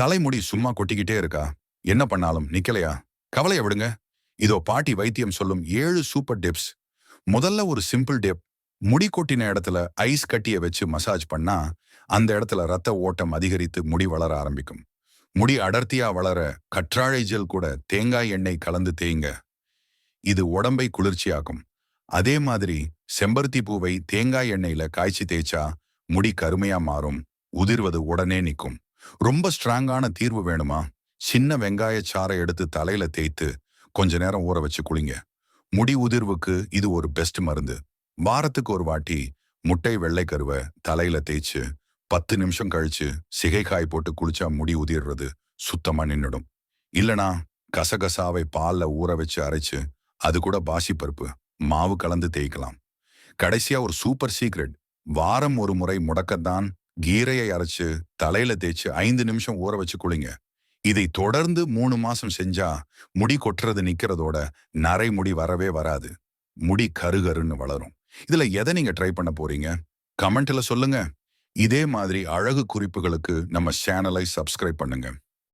தலைமுடி சும்மா கொட்டிக்கிட்டே இருக்கா? என்ன பண்ணாலும் நிக்கலையா? கவலைய விடுங்க. இதோ பாட்டி வைத்தியம் சொல்லும் ஏழு சூப்பர் டிப்ஸ். முதல்ல ஒரு சிம்பிள் டிப். முடி கொட்டின இடத்துல ஐஸ் கட்டிய வச்சு மசாஜ் பண்ணா அந்த இடத்துல ரத்த ஓட்டம் அதிகரித்து முடி வளர ஆரம்பிக்கும். முடி அடர்த்தியா வளர கற்றாழை ஜெல் கூட தேங்காய் எண்ணெய் கலந்து தேய்ங்க. இது உடம்பை குளிர்ச்சியாக்கும். அதே மாதிரி செம்பருத்தி பூவை தேங்காய் எண்ணெயில காய்ச்சி தேய்ச்சா முடி கருமையா மாறும். உதிர்வது உடனே நிற்கும். ரொம்ப ஸ்ட்ராங்கான தீர்வு வேணுமா? சின்ன வெங்காய சாறை எடுத்து தலையில தேய்த்து கொஞ்ச நேரம் ஊற வச்சு குளிங்க. முடி உதிர்வுக்கு இது ஒரு பெஸ்ட் மருந்து. வாரத்துக்கு ஒரு வாட்டி முட்டை வெள்ளை கருவை தலையில தேய்ச்சு பத்து நிமிஷம் கழிச்சு சிகைக்காய் போட்டு குளிச்சா முடி உதிர்றது சுத்தமா நின்னுடும். இல்லனா கசகசாவை பால்ல ஊற வச்சு அரைச்சு அது கூட பாசிப்பருப்பு மாவு கலந்து தேய்க்கலாம். கடைசியா ஒரு சூப்பர் சீக்ரெட் வாரம் ஒரு முறை முடக்கத்தான் கீரையை அரைச்சு தலையில தேய்ச்சு ஐந்து நிமிஷம் ஊற வச்சு குளிங்க. இதை தொடர்ந்து மூணு மாசம் செஞ்சா முடி கொட்டுறது நிக்கிறதோட நரை முடி வரவே வராது. முடி கருகருன்னு வளரும். இதுல எதை நீங்க ட்ரை பண்ண போறீங்க? கமெண்ட்ல சொல்லுங்க. இதே மாதிரி அழகு குறிப்புகளுக்கு நம்ம சேனலை சப்ஸ்கிரைப் பண்ணுங்க.